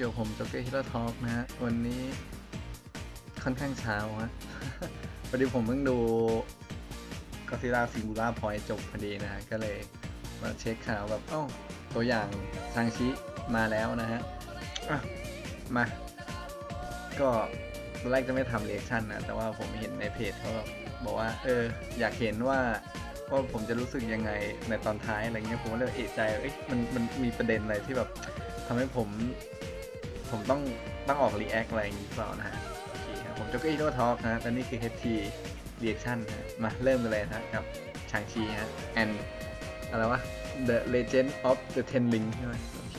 อยู่ผมจ็อกเกอร์ฮิโร่ทอล์กนะฮะ วันนี้ค่อนข้างเช้าฮะพอดีผมเพิ่งดูก็ซิล่าซิง g ูล่าพอยจบพอดีนะฮะ ก็เลยมาเช็คข่าวแบบเอ้าตัวอย่างซางชิมาแล้วนะฮะะมา ก็ตอนแรกจะไม่ทำเรีแอคชั่นนะ แต่ว่าผมเห็นในเพจเขาบอกว่า เออ อยากเห็นว่าว่าผมจะรู้สึกยังไงในตอนท้ายอะไรเงี้ยผมก็เลยเอะใจเอ้ยมันมันมีประเด็นอะไรที่แบบทำให้ผม ผมต้องต้องออกรีแอคอะไรอย่างงี้หรือเปล่านะฮะโอเคครับผมจ็อกเกอร์อีโดทอล์กนะฮะและนี่คือ HT reaction นะฮะมาเริ่มกันเลยนะฮะกับชางชีฮะ and อะไรวะ The Legend of the Ten Ring ใช่ไหมโอเค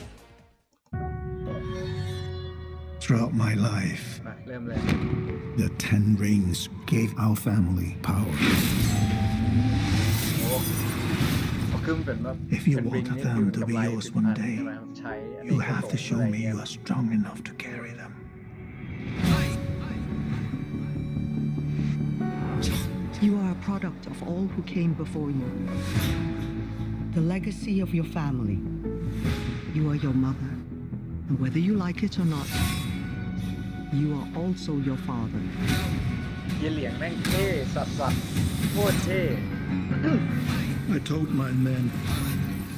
Throughout my life, มาเริ่มเลย the Ten Rings gave our family power. โอ้ If you Ten want Ring นี่ them คือ to be กำไร yours 10,000 one day, ใช่ไหมครับใช้อัน You นี้ have to ผส show อะไร me เงี้ย you are strong enough to carry them. You are a product of all who came before you. The legacy of your family. You are your mother. And whether you like it or not, you are also your father. เฮียเหลียงแม่งเท่สัสสัสโคตรเท่ I told my men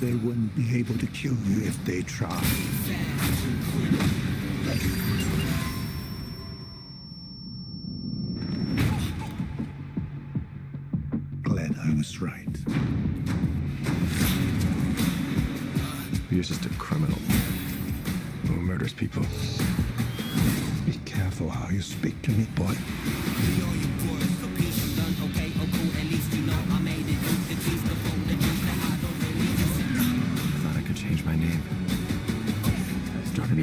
they wouldn't be able to kill you if they tried. Glad I was right. You're just a criminal who murders people. Be careful how you speak to me, boy.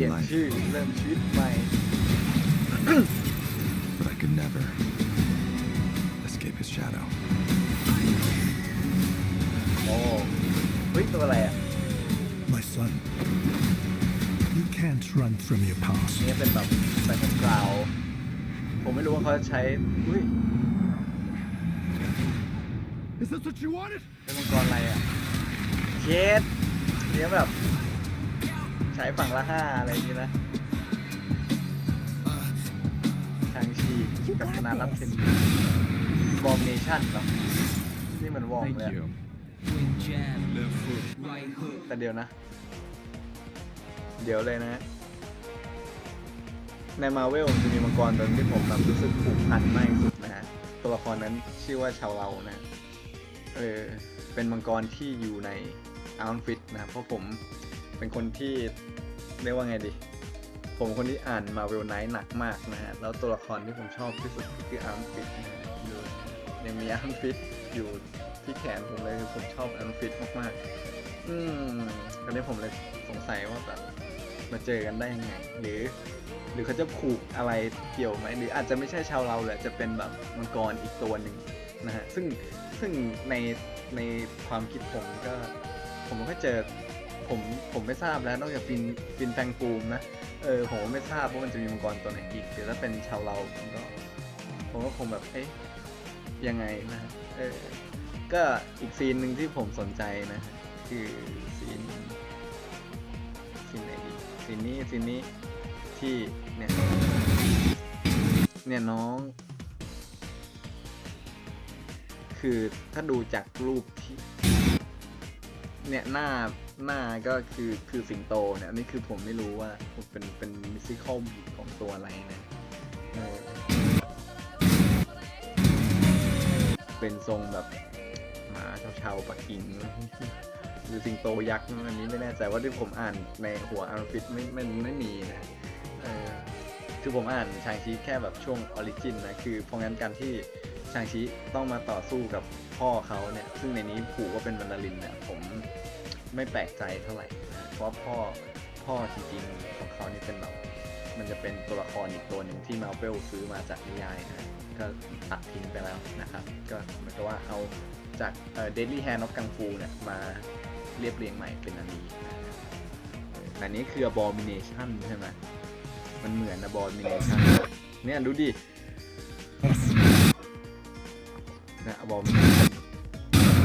ลี่ย new น life, ชื่อเริ่มชีวิตใหม่ but I could never escape his shadow. โอ้เฮ้ยตัวอะไรอะ My son, you can't run from your past. นี่เป็นแบบแบทเทิลกราวผมไม่รู้ว่าเขาจะใช้อุ้ย Is this what you wanted? เป็นมังกรอะไรอะเคสเนี่ยแบบ ใช้ฝั่งละห้าอะไรอย่างงี้นะชางชีกับคณะรับเทนวอร์มเนชั่นเหรอ นี่มันวอร์มเลยอะแต่เดี๋ยวนะ เดี๋ยวเลยนะฮะในมาเวลจะมีมังกรตัวหนึงที่ผมแบบรู้สึกผูกพันมากที่สุดนะฮะ ตัวละครนั้นชื่อว่าชาวเรานะ เออ เป็นมังกรที่อยู่ในอาร์ f ฟิตนะครับเพราะผม เป็นคนที่เรียกว่าไงดี ผมคนที่อ่านมาเวลไนท์หนักมากนะฮะ แล้วตัวละครที่ผมชอบที่สุดก็คืออาร์ f ฟิตนะฮะอยู่ยังมีอาร์ f ฟิตอยู่ที่แขนผมเลยคือผมชอบอาร์ f ฟิตมากๆ อืมตอนนี้ผมเลยสงสัยว่าแบบมาเจอกันได้ยังไง หรือ หรือเขาจะผูกอะไรเกี่ยวไหมหรืออาจจะไม่ใช่ชาวเราแหละจะเป็นแบบมังกรอีกตัวหนึ่งนะฮะซึ่งซึ่งในในความคิดผมก็ผมก็เจอ ผมผมไม่ทราบแล้วนอกจากฟินฟินแฟงปูมนะเออผมก็ไม่ทราบว่ามันจะมีมังกรตัวไหนอีกหรือถ้าเป็นชาวเราผมก็ผมก็คงแบบเอ๊ะยังไงนะเออก็อีกซีนหนึ่งที่ผมสนใจนะฮะคือซีนซีนไหนดีซีนนี้ซีนนี้ที่เนี่ยเนี่ยน้อง คือถ้าดูจากรูปที่ เนี่ยหน้าหน้าก็คือคือสิงโตเนี่ยอันนี้คือผมไม่รู้ว่าเป็นเป็นมิซิคอลของตัวอะไรนะเออเป็นทรงแบบหมาเชาๆปักกิ่งหรือสิงโตยักษ์อันนี้ไม่แน่ใจว่าที่ผมอ่านในหัวอาร์ฟิตไม่ไม่ไม่มีนะเออคือผมอ่านชางชีแค่แบบช่วงออริจินนะคือเพราะงั้นการที่ ชางชีต้องมาต่อสู้กับพ่อเขาเนี่ย ซึ่งในนี้ผูกว่าเป็นวันดารินเนี่ย ผมไม่แปลกใจเท่าไหร่นะเพราะพ่อพ่อจริงๆของเขานี่เป็นแบบมันจะเป็นตัวละครอีกตัวหนึ่งที่มาเวลซื้อมาจากนิยายนะก็ตัดทิ้งไปแล้วนะครับ ก็เหมือนกับว่าเอาจากเอ่อ Deadly Hand of Kung Fu เนี่ยมาเรียบเรียงใหม่เป็นอันนี้อออันนี้คือ Abomination ใช่ไหมมันเหมือน Abomination เนี่ยดูดิ นะวอง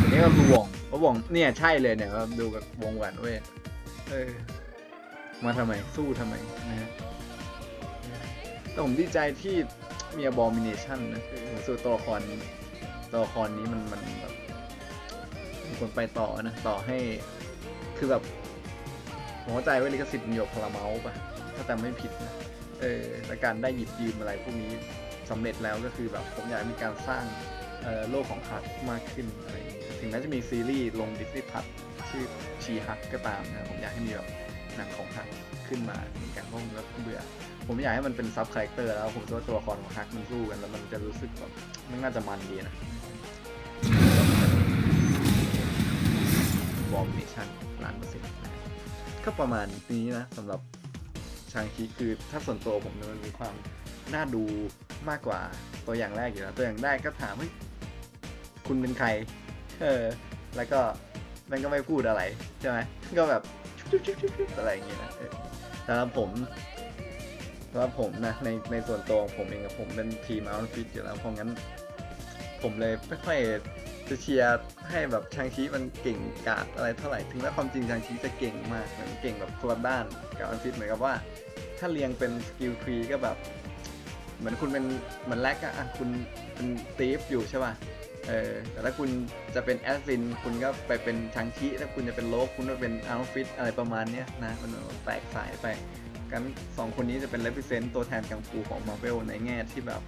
อันนี้ก็คือวงเพราะวงเนี่ยใช่เลยเนี่ยครับดูกับวงหวนเว้ยเออมาทำไมสู้ทำไมนะฮะแต่ผมดีใจที่มี abomination นะคือผมรู้สึกว่าตัวละครตัวละครนี้มันมันแบบมีคนไปต่อนะ ต่อให้คือแบบผมเข้าใจว่าลิขสิทธิ์มันอยู่กับพาราเมาส์ป่ะ ถ้าจำไม่ผิดนะ เออและการได้หยิบยืมอะไรพวกนี้สำเร็จแล้วก็คือแบบผมอยากมีการสร้าง โลกของฮักมากขึ้นอะไรอย่างเงี้ยถึงแม้จะมีซีรีส์ลงดิสนีย์พัทชื่อชีฮักก็ตามนะผมอยากให้มีแบบหนังของฮักขึ้นมาเหมือนกันเพราะผมแบบเบื่อ ผมอยากให้มันเป็นซับคาแรคเตอร์แล้วผมว่าตัวละครของฮักมันสู้กันแล้วมันจะรู้สึกแบบมันน่าจะมันดีนะวอมเนชั่นล้านเปอร์เซ็นต์ก็ประมาณนี้นะสำหรับชางคีคือถ้าส่วนตัวผมเนี่ยมันมีความน่าดูมากกว่าตัวอย่างแรกอยู่แล้ว ตัวอย่างแรกก็ถามเฮ้ย คุณเป็นใคร เออ แล้วก็มันก็ไม่พูดอะไรใช่ไหมก็แบบอะไรอย่างเงี้ยนะสำหรับผมสำหรับผมนะในในส่วนตัวของผมเองกับผมเป็นทีมอัลฟิตอยู่แล้วเพราะงั้น ผมเลยไม่ค่อยจะเชียร์ให้แบบชางชีมันเก่งกาจอะไรเท่าไหร่ถึงแม้ความจริงชางชีจะเก่งมากเหมือนเก่งแบบคนละด้านกับอันฟิตเหมือนกับว่า ถ้าเรียงเป็นสกิลทรีก็แบบ เหมือนคุณเป็นเหมือนแลกอะอะคุณเป็นตีฟอยู่ใช่ป่ะ เออแต่ถ้าคุณจะเป็นแอสซินคุณก็ไปเป็นชางชีถ้าคุณจะเป็นโลกคุณก็เป็นอัลฟิตอะไรประมาณเนี้ยนะมันแตกสายไปกันสองคนนี้จะเป็น represent ตัวแทนกังฟูของ Marvel ในแง่ที่แบบ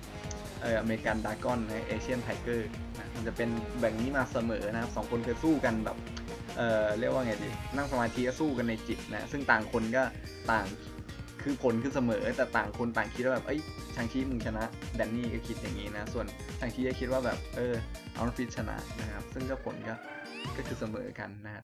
เอออเมริกันดากอนในเอเชียนไทเกอร์นะมันจะเป็นแบบนี้มาเสมอนะครับสองคนเคยสู้กันแบบเออเรียกว่าไงดีนั่งสมาธิสู้กันในจิตนะซึ่งต่างคนก็ต่าง คือผลคือเสมอแต่ต่างคนต่างคิดว่าแบบเอ้ยชางชีมึงชนะแดนนี่ก็คิดอย่างนี้นะ ส่วนชางชีก็คิดว่าแบบเออเอาฟิชชนะนะครับ ซึ่งก็ผลก็ก็คือเสมอกันนะครับ